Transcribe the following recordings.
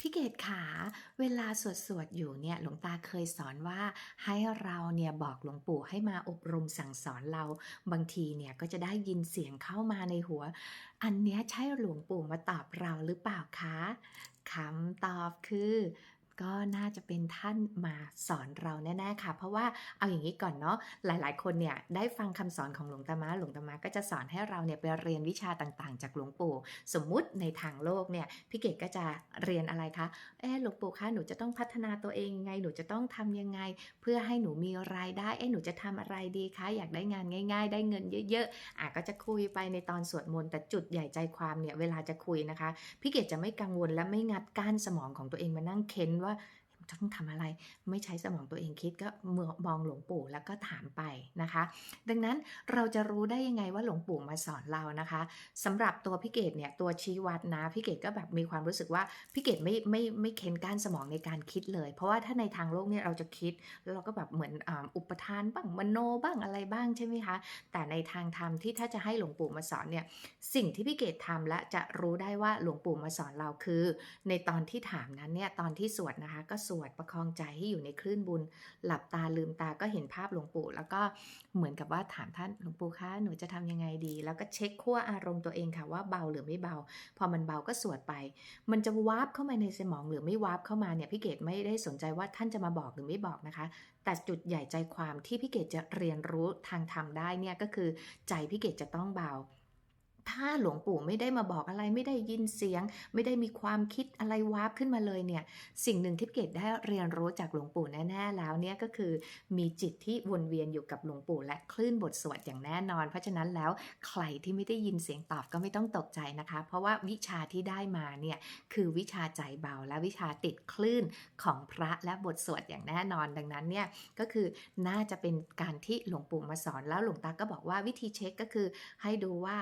พี่เกดขาเวลาสวดสวดอยู่เนี่ยหลวงตาเคยสอนว่าให้เราเนี่ยบอกหลวงปู่ให้มาอบรมสั่งสอนเรา บางทีเนี่ยก็จะได้ยินเสียงเข้ามาในหัว อันเนี้ยใช่หลวงปู่มาตอบเราหรือเปล่าคะคำตอบคือ ก็น่าจะเป็นท่านมาสอนเราแน่ๆค่ะ เพราะว่าเอาอย่างนี้ก่อนเนาะหลายๆ คนเนี่ยได้ฟังคำสอนของหลวงตามาหลวงตามาก็จะสอนให้เราเนี่ยไปเรียนวิชาต่างๆ จากหลวงปู่ สมมุติในทางโลกเนี่ยพี่เกดก็จะเรียนอะไรคะเออหลวงปู่คะหนูจะต้องพัฒนาตัวเองยังไงหนูจะต้องทำยังไง เพื่อให้หนูมีรายได้เอ้หนูจะทำอะไรดีคะอยากได้งานง่าย ๆ ได้เงินเยอะๆอะก็จะคุยไปในตอนสวดมนต์แต่จุดใหญ่ใจความเนี่ยเวลาจะคุยนะคะพี่เกดจะไม่กังวลและไม่งัดก้านสมองของตัวเองมานั่งเค้นว่า ต้องทำอะไร ไม่ใช้สมองตัวเองคิดก็มองหลวงปู่แล้วก็ถามไปนะคะ ดังนั้นเราจะรู้ได้ยังไงว่าหลวงปู่มาสอนเรานะคะสำหรับตัวพี่เกดเนี่ยตัวชี้วัดนะพี่เกดก็แบบมีความรู้สึกว่าพี่เกดไม่ไม่ไม่เค้นก้านสมองในการคิดเลย เพราะว่าถ้าในทางโลกเนี่ยเราจะคิดแล้วเราก็แบบเหมือนอุปทานบ้างมโนบ้างอะไรบ้างใช่ไหมคะแต่ในทางธรรมที่ถ้าจะให้หลวงปู่มาสอนเนี่ยสิ่งที่พี่เกดทำและจะรู้ได้ว่าหลวงปู่มาสอนเราคือ ในตอนที่ถามนั้นเนี่ยตอนที่สวดนะคะก็สวดวดประคองใจให้อยู่ในคลื่นบุญ หลับตาลืมตาก็เห็นภาพหลวงปู่ แล้วก็เหมือนกับว่าถามท่านหลวงปู่คะหนูจะทำยังไงดี แล้วก็เช็คขั้วอารมณ์ตัวเองค่ะว่าเบาหรือไม่เบา พอมันเบาก็สวดไป มันจะวาร์ปเข้ามาในสมองหรือไม่วาร์ปเข้ามาเนี่ยพี่เกดไม่ได้สนใจว่าท่านจะมาบอกหรือไม่บอกนะคะ แต่จุดใหญ่ใจความที่พี่เกดจะเรียนรู้ทางธรรมได้เนี่ยก็คือใจพี่เกดจะต้องเบา ถ้าหลวงปู่ไม่ได้มาบอกอะไรไม่ได้ยินเสียง ไม่ได้มีความคิดอะไรวาร์ปขึ้นมาเลยเนี่ย สิ่งหนึ่งที่เกดได้เรียนรู้จากหลวงปู่แน่ๆแล้วเนี่ยก็คือมีจิตที่วนเวียนอยู่กับหลวงปู่ และคลื่นบทสวดอย่างแน่นอน เพราะฉะนั้นแล้วใครที่ไม่ได้ยินเสียงตอบก็ไม่ต้องตกใจนะคะ เพราะว่าวิชาที่ได้มาเนี่ยคือวิชาใจเบาและวิชาติดคลื่นของพระและบทสวดอย่างแน่นอนดังนั้นเนี่ยก็คือน่าจะเป็นการที่หลวงปู่มาสอนแล้วหลวงตาก็บอกว่าวิธีเช็คก็คือให้ดูว่า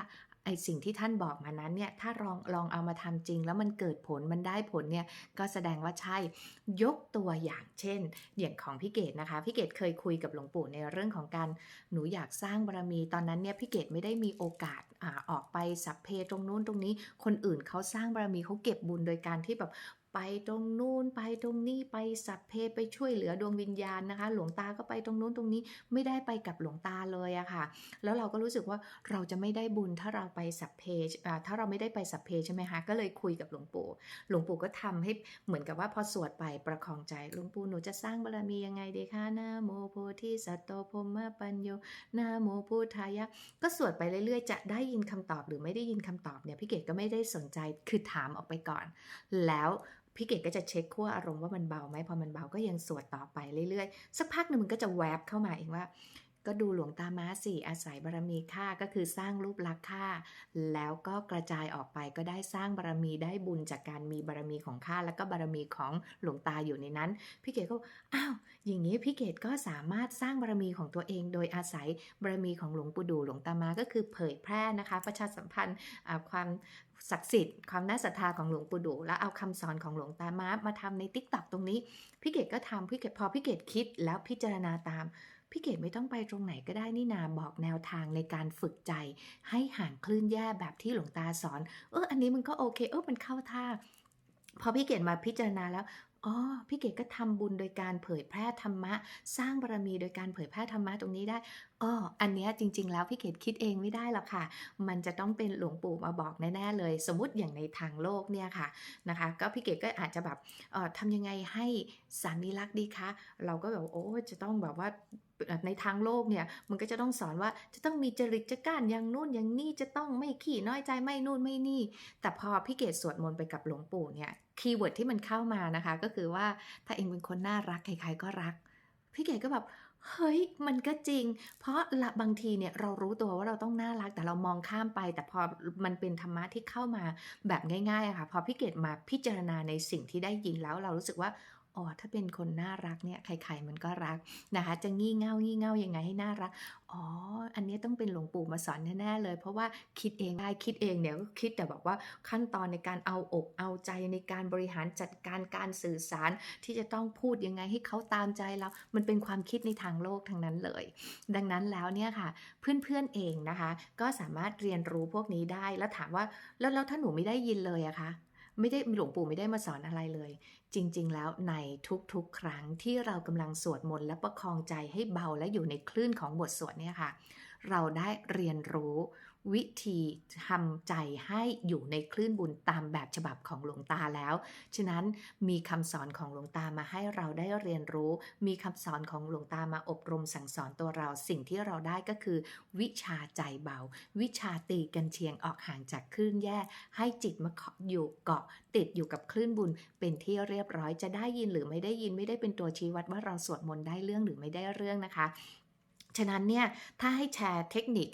ไอสิ่งที่ท่านบอกมานั้นเนี่ยถ้าลองลองเอามาทำจริง แล้วมันเกิดผลมันได้ผลเนี่ยก็แสดงว่าใช่ยกตัวอย่างเช่น อย่างของพี่เกดนะคะพี่เกดเคยคุยกับหลวงปู่ในเรื่องของการหนูอยากสร้างบารมีตอนนั้นเนี่ยพี่เกดไม่ได้มีโอกาสอาออกไปสัพเพตรงนู้นตรงนี้ คนอื่นเขาสร้างบารมีเขาเก็บบุญโดยการที่แบบ ไปตรงนู้นไปตรงนี้ไปสัพเพไปช่วยเหลือดวงวิญญาณนะคะ หลวงตาก็ไปตรงนู้นตรงนี้ไม่ได้ไปกับหลวงตาเลยอะค่ะ แล้วเราก็รู้สึกว่าเราจะไม่ได้บุญถ้าเราไปสัพเพอ่าถ้าเราไม่ได้ไปสัพเพใช่ไหมคะก็เลยคุยกับหลวงปู่ หลวงปู่ก็ทำให้เหมือนกับว่าพอสวดไปประคองใจหลวงปู่หนูจะสร้างบารมียังไงดีคะนะโมโพธิสัตโตพรหมปัญโยนะโมพุทธายะ ก็สวดไปเรื่อยๆ จะได้ยินคำตอบหรือไม่ได้ยินคำตอบเนี่ยพี่เกดก็ไม่ได้สนใจคือถามออกไปก่อน แล้ว พี่เกดก็จะเช็คขั้วอารมณ์ว่ามันเบาไหมพอมันเบาก็ยังสวดต่อไปเรื่อยๆ สักพักหนึ่งมันก็จะแวบเข้ามาเองว่า ก็ดูหลวงตาม้าสี่อาศัยบารมีค่าก็คือสร้างรูปลักษณ์ค่า แล้วก็กระจายออกไปก็ได้สร้างบารมีได้บุญจากการมีบารมีของข้าแล้วก็บารมีของหลวงตาอยู่ในนั้น พี่เกดก็อ้าวอย่างนี้พี่เกดก็สามารถสร้างบารมีของตัวเอง โดยอาศัยบารมีของหลวงปู่ดูหลวงตามาก็คือเผยแพร่นะคะ ประชาสัมพันธ์ความ ศักดิ์สิทธิ์ความน่าศรัทธาของหลวงปู่ดูแล้วเอาคำสอนของหลวงตามามาทำในติ๊กต็อกตรงนี้ พี่เกดก็ทำพี่เกดพอพี่เกดคิดแล้วพิจารณาตาม พี่เกดไม่ต้องไปตรงไหนก็ได้นี่นาบอกแนวทางในการฝึกใจ ให้ห่างคลื่นแย่แบบที่หลวงตาสอน เอออันนี้มันก็โอเค เออมันเข้าท่าพอพี่เกดมาพิจารณาแล้ว อ๋อพี่เกดก็ทำบุญโดยการเผยแพร่ธรรมะ สร้างบารมีโดยการเผยแพร่ธรรมะตรงนี้ได้อ๋ออันเนี้ยจริง ๆ แล้วพี่เกดคิดเองไม่ได้หรอกค่ะ มันจะต้องเป็นหลวงปู่มาบอกแน่ๆเลย สมมติอย่างในทางโลกเนี่ยค่ะนะคะ ก็พี่เกดก็อาจจะแบบเอ่อทำยังไงให้สามีรักดีคะเราก็แบบโอ้จะต้องแบบว่า ในทางโลกเนี่ยมันก็จะต้องสอนว่าจะต้องมีจริตจักร้านอย่างนู่นอย่างนี่จะต้องไม่ขี้น้อยใจไม่นู่นไม่นี่ แต่พอพี่เกดสวดมนต์ไปกับหลวงปู่เนี่ยคีย์เวิร์ดที่มันเข้ามานะคะ ก็คือว่าถ้าเองเป็นคนน่ารักใครๆก็รัก พี่เกดก็แบบเฮ้ยมันก็จริง เพราะละบางทีเนี่ยเรารู้ตัวว่าเราต้องน่ารักแต่เรามองข้ามไป แต่พอมันเป็นธรรมะที่เข้ามาแบบง่ายๆอะค่ะพอพี่เกดมาพิจารณาในสิ่งที่ได้ยินแล้วเรารู้สึกว่า อ๋อถ้าเป็นคนน่ารักเนี่ยใครๆมันก็รักนะคะ จะงี่เง่างี่เง่ายังไงให้น่ารักอ๋ออันนี้ต้องเป็นหลวงปู่มาสอนแน่ๆเลย เพราะว่าคิดเองได้คิดเองเนี่ยก็คิดแต่แบบว่าขั้นตอนในการเอาอกเอาใจในการบริหารจัดการการสื่อสาร ที่จะต้องพูดยังไงให้เขาตามใจเรา มันเป็นความคิดในทางโลกทั้งนั้นเลย ดังนั้นแล้วเนี่ยค่ะ เพื่อนๆเองนะคะ ก็สามารถเรียนรู้พวกนี้ได้แล้วถามว่าแล้วแล้วถ้าหนูไม่ได้ยินเลยอะคะ ไม่ได้หลวงปู่ไม่ได้มาสอนอะไรเลย จริง ๆ แล้วในทุกๆ ครั้งที่เรากำลังสวดมนต์และประคองใจให้เบาและอยู่ในคลื่นของบทสวดเนี่ยค่ะ เราได้เรียนรู้ วิธีทำใจให้อยู่ในคลื่นบุญตามแบบฉบับของหลวงตาแล้ว ฉะนั้นมีคำสอนของหลวงตามาให้เราได้เรียนรู้ มีคำสอนของหลวงตามาอบรมสั่งสอนตัวเรา สิ่งที่เราได้ก็คือ วิชาใจเบา วิชาตีกันเชียงออกห่างจากคลื่นแย่ ให้จิตมาเกาะอยู่เกาะติดอยู่กับคลื่นบุญ เป็นที่เรียบร้อยจะได้ยินหรือไม่ได้ยินไม่ได้เป็นตัวชี้วัดว่าเราสวดมนต์ได้เรื่องหรือไม่ได้เรื่องนะคะ ฉะนั้นเนี่ยถ้าให้แชร์เทคนิค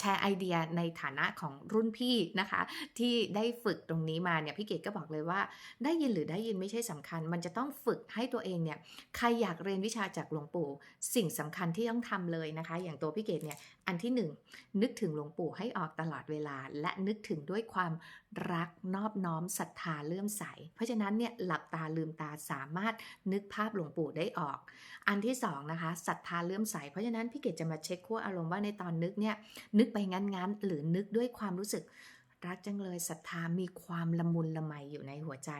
แชร์ไอเดียในฐานะของรุ่นพี่นะคะ ที่ได้ฝึกตรงนี้มาเนี่ยพี่เกดก็บอกเลยว่า ได้ยินหรือได้ยินไม่ใช่สำคัญ มันจะต้องฝึกให้ตัวเองเนี่ยใครอยากเรียนวิชาจากหลวงปู่ สิ่งสำคัญที่ต้องทำเลยนะคะ อย่างตัวพี่เกดเนี่ย อันที่หนึ่งนึกถึงหลวงปู่ให้ออกตลอดเวลา และนึกถึงด้วยความรักนอบน้อมศรัทธาเลื่อมใส เพราะฉะนั้นเนี่ยหลับตาลืมตาสามารถนึกภาพหลวงปู่ได้ออก อันที่สองนะคะศรัทธาเลื่อมใส เพราะฉะนั้นพี่เกดจะมาเช็คขั้วอารมณ์ว่าในตอนนึกเนี่ยนึกไปงั้นๆ หรือนึกด้วยความรู้สึก รักจังเลยศรัทธามีความละมุนละไมอยู่ในหัวใจ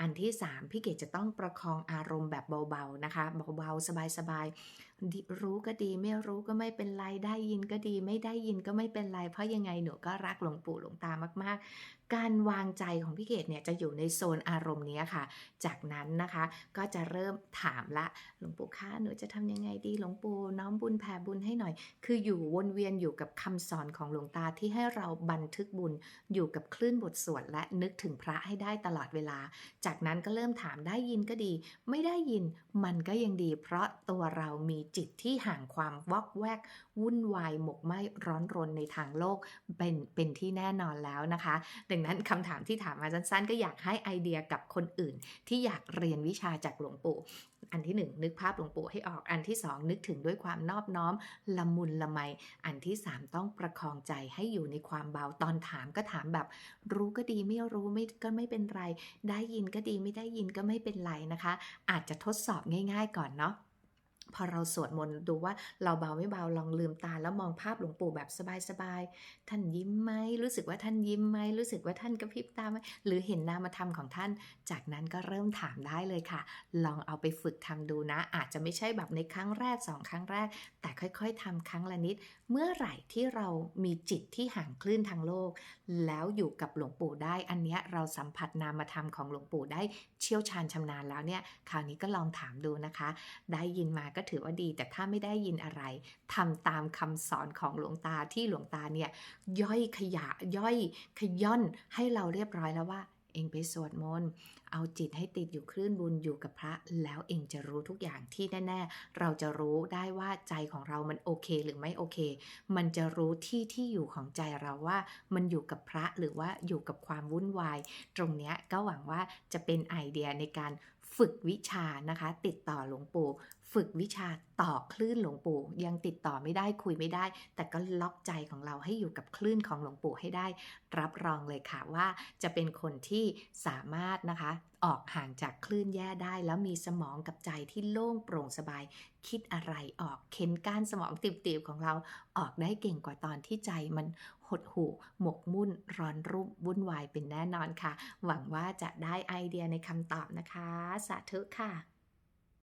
อันที่ 3 พี่เกดจะต้องประคองอารมณ์แบบเบาๆนะคะเบาๆสบายๆรู้ก็ดีไม่รู้ก็ไม่เป็นไรได้ยินก็ดี ไม่ได้ยินก็ไม่เป็นไร เพราะยังไงหนูก็รักหลวงปู่หลวงตามากๆ การวางใจของพี่เกดเนี่ยจะอยู่ในโซนอารมณ์นี้ค่ะ จากนั้นนะคะก็จะเริ่มถามละหลวงปู่คะหนูจะทำยังไงดีหลวงปู่น้อมบุญแผ่บุญให้หน่อย คืออยู่วนเวียนอยู่กับคำสอนของหลวงตาที่ให้เราบันทึกบุญอยู่กับคลื่นบทสวดและนึกถึงพระให้ได้ตลอดเวลา จากนั้นก็เริ่มถามได้ยินก็ดี ไม่ได้ยินมันก็ยังดี เพราะตัวเรามีจิตที่ห่างความวอกแวก วุ่นวายหมกไหมร้อนรนในทางโลกเป็นเป็นที่แน่นอนแล้วนะคะดังนั้นคำถามที่ถามมาสั้นๆ ก็อยากให้ไอเดียกับคนอื่น ที่อยากเรียนวิชาจากหลวงปู่ อันที่หนึ่งนึกภาพหลวงปู่ให้ออก อันที่สองนึกถึงด้วยความนอบน้อมละมุนละไม อันที่สามต้องประคองใจให้อยู่ในความเบาตอนถามก็ถามแบบ รู้ก็ดีไม่รู้ไม่ก็ไม่เป็นไร ได้ยินก็ดีไม่ได้ยินก็ไม่เป็นไรนะคะ อาจจะทดสอบง่าย ๆ ก่อนเนาะ พอเราสวดมนต์ดูว่าเราเบาไม่เบาลองลืมตาแล้วมองภาพหลวงปู่แบบสบายๆท่านยิ้มไหมรู้สึกว่าท่านยิ้มไหมรู้สึกว่าท่านกระพริบตาไหมหรือเห็นนามธรรมของท่าน จากนั้นก็เริ่มถามได้เลยค่ะ ลองเอาไปฝึกทำดูนะ อาจจะไม่ใช่แบบในครั้งแรกสองครั้งแรก แต่ค่อยๆทำครั้งละนิด เมื่อไหร่ที่เรามีจิตที่ห่างคลื่นทางโลก แล้วอยู่กับหลวงปู่ได้ อันนี้เราสัมผัสนามธรรมของหลวงปู่ได้เชี่ยวชาญชำนาญแล้วเนี่ยคราวนี้ก็ลองถามดูนะคะ ได้ยินมาก็ถือว่าดี แต่ถ้าไม่ได้ยินอะไรทำตามคำสอนของหลวงตาที่หลวงตาเนี่ยย่อยขยะย่อยขย่อนให้เราเรียบร้อยแล้วว่าเองไปสวดมนต์ เอาจิตให้ติดอยู่คลื่นบุญอยู่กับพระ แล้วเองจะรู้ทุกอย่างที่แน่ ๆ เราจะรู้ได้ว่าใจของเรามันโอเคหรือไม่โอเค มันจะรู้ที่ที่อยู่ของใจเราว่า มันอยู่กับพระหรือว่าอยู่กับความวุ่นวาย ตรงนี้ก็หวังว่าจะเป็นไอเดียในการ ฝึกวิชานะคะ ติดต่อหลวงปู่ ฝึกวิชาต่อคลื่นหลวงปู่ ยังติดต่อไม่ได้คุยไม่ได้ แต่ก็ล็อกใจของเราให้อยู่กับคลื่นของหลวงปู่ให้ได้ รับรองเลยค่ะว่าจะเป็นคนที่สามารถนะคะ ออกห่างจากคลื่นแย่ได้ แล้วมีสมองกับใจที่โล่งโปร่งสบาย คิดอะไรออกเข็นก้านสมองติบๆของเราออกได้เก่งกว่าตอนที่ใจมันหดหู่หมกมุ่นร้อนรุ่มวุ่นวายเป็นแน่นอนค่ะ หวังว่าจะได้ไอเดียในคำตอบนะคะ สาธุค่ะ